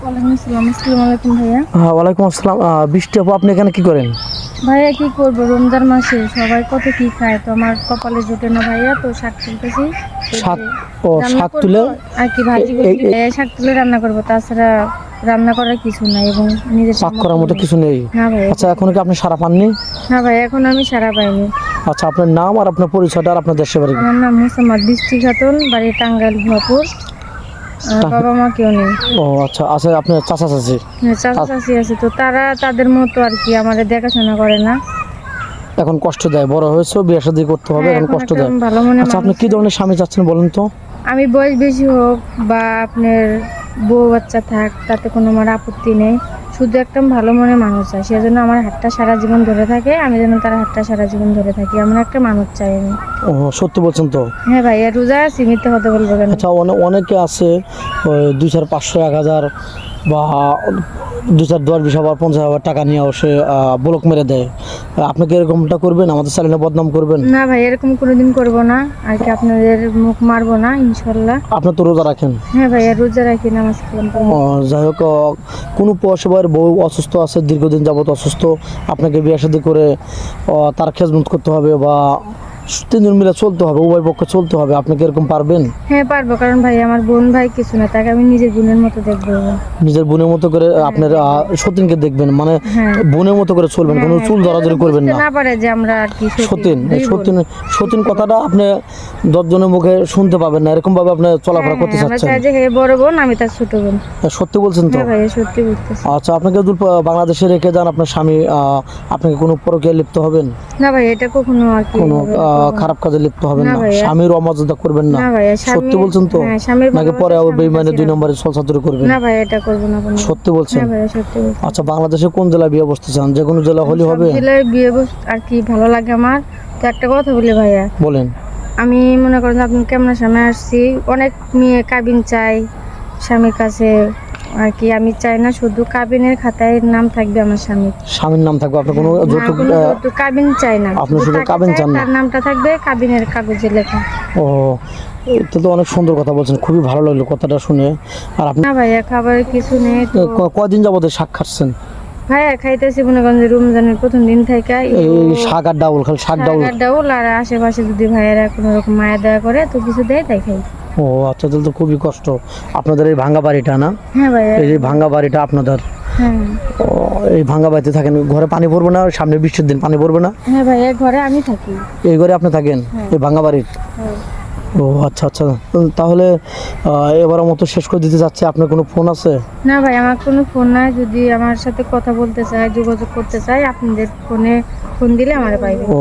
ওয়ালাইকুম আসসালাম। আসসালামু আলাইকুম ভাইয়া। ওয়ালাইকুম আসসালাম। আহ, বৃষ্টি আপু আপনি এখানে কি করেন? ভাইয়া কি করব? রমজান মাসে সবাই কত কি খায়? তো আমার কপালে জোটে না ভাইয়া তো শাক তুলতেছি। শাক? ও শাক তুলে? আর কি ভাজি এই- এই- ভাইয়া শাক তুলে রান্না করব। তাছাড়া রান্না করার কিছু নাই এবং নিজের করার মতো কিছু নেই? আচ্ছা এখন কি আপনি সারা পাননি? না ভাই এখন আমি সারা পাইনি। আচ্ছা আপনার নাম আর আপনার পরিচয়টা আর আপনার দেশের বাড়ি আমার নাম মুসাম্মদ বৃষ্টি খাতুন বাড়ি টাঙ্গাইল ভুয়াপুর। বাবা মা কেউ নেই। ও আচ্ছা আচ্ছা আপনার চাচা চাচি? হ্যাঁ, চাচা চাচি আছে তো তারা তাদের মতো আর কি আমাদের দেখাশোনা করে না। এখন কষ্ট দেয় বড় হয়েছে বিয়ে শাদী করতে হবে হ্যাঁ, এখন কষ্ট দেয়। আচ্ছা আপনি কি ধরনের স্বামী চাচ্ছেন বলেন তো? আমি বয়স বেশি হোক বা আপনার বউ বাচ্চা থাক তাতে কোনো আমার আপত্তি নেই। শুধু একদম ভালো মনে মানুষ চাই সেজন্য আমার হাতটা সারা জীবন ধরে থাকে আমি যেন তার হাতটা সারা জীবন ধরে থাকি আমার একটা মানুষ চাই আমি। ও সত্যি বলছেন তো? হ্যাঁ ভাইয়া রোজা আছি মিথ্যে হতে বলব কেন? আচ্ছা অনেকে আছে দুই চার পাঁচশো এক হাজার বা দু চার দশ বিশ হাজার পঞ্চাশ হাজার টাকা নিয়ে অবশ্যই ব্লক মেরে দেয়। আপনাকে এরকমটা করবেন? আমাদের চ্যানেলে বদনাম করবেন? না ভাই এরকম কোনোদিন করব না। আর কি আপনাদের মুখ মারবো না ইনশাল্লাহ। আপনি তো রোজা রাখেন? হ্যাঁ ভাইয়া রোজা রাখি নামাজ। ও, যাই হোক কোনো পয়সাবার বউ অসুস্থ আছে দীর্ঘদিন যাবত অসুস্থ আপনাকে বিয়ে শাদী করে তার খেজমত করতে হবে বা তিনজন মিলে চলতে হবে উভয় পক্ষে চলতে হবে। আপনি কি এরকম পারবেন? হ্যাঁ পারব কারণ ভাই আমার বোন ভাই কিছু না তাকে আমি নিজের বোনের মতো দেখব। নিজের বোনের মতো করে আপনার আহ, সতীনকে দেখবেন মানে হ্যাঁ। বোনের মতো করে চলবেন কোনো চুল ধরাধরি করবেন না। না পারে যে আমরা আর কি সতীন। সতীন সতীন কথাটা আপনি দশজনের মুখে শুনতে পাবেন না এরকম ভাবে আপনি চলাফেরা করতে হ্যাঁ, আমরা চাচ্ছেন যে হে বড় বোন আমি তার ছোট বোন। সত্যি বলছেন তো? হ্যাঁ ভাই সত্যি বলতেছি। আচ্ছা আপনাকে যদি বাংলাদেশে রেখে যান আপনার স্বামী আপনাকে কোনো পরকীয়া লিপ্ত হবেন? না ভাই এটা কখনো আর কি কোনো। খারাপ কাজে লিপ্ত হবেন না স্বামীর অমর্যাদা করবেন না। সত্যি বলছেন তো? হ্যাঁ নাকি পরে আবার বেইমানে দুই নম্বরে ছলছাতুরি করবেন? না ভাই এটা করব না সত্যি বলছেন? হ্যাঁ আচ্ছা বাংলাদেশে কোন জেলায় বিয়ে বসতে চান? যে কোনো জেলা হলে হবে? জেলায় বিয়ে বস আর কি ভালো লাগে আমার। তো একটা কথা বলি ভাইয়া। বলেন। আমি মনে করেন যে আপনি কেমন সামনে আসছি? অনেক মেয়ে কাবিন চাই স্বামীর কাছে। আর কি আমি চাই না শুধু কাবিনের খাতায় নাম থাকবে আমার স্বামী স্বামীর নাম থাকবে আপনার কোনো যৌতুক কাবিন চাই না। আপনি শুধু কাবিন চান না? তার নামটা থাকবে কাবিনের কাগজে লেখা। ও এটা তো অনেক সুন্দর কথা বলছেন খুবই ভালো লাগল কথাটা শুনে। আর আপনি না ভাইয়া খাবারের কিছু নেই তো। ক- কয়দিন যাবত শাক খাচ্ছেন? ভাইয়া খাইতেছি মনে করেন রমজানের প্রথম দিন থেকে। এই শাক আর ডাউল খালি শাক ডাউল। ডাউল আর আশেপাশে যদি ভাইয়েরা কোনো রকম মায়া দয়া করে তো কিছু দেয় তাই খাই। ও আচ্ছা তাহলে তো খুবই কষ্ট। আপনাদের এই ভাঙ্গা বাড়িটা না? হ্যাঁ ভাইয়া। এই যে ভাঙ্গা বাড়িটা আপনাদের। হ্যাঁ। ও, এই ভাঙ্গা বাড়িতে থাকেন ঘরে পানি পড়বে না সামনে বৃষ্টির দিন পানি পড়বে না? হ্যাঁ ভাইয়া ঘরে আমি থাকি। এই ঘরে আপনি থাকেন? এই ভাঙ্গা বাড়ির? হ্যাঁ। ও আচ্ছা আচ্ছা। তাহলে এবারের মতো শেষ করে দিতে চাচ্ছি আপনার কোনো ফোন আছে? না ভাই আমার কোনো ফোন নাই। যদি আমার সাথে কথা বলতে চায় যোগাযোগ করতে চায় আপনাদের ফোনে ফোন দিলে আমার পাইবে। ও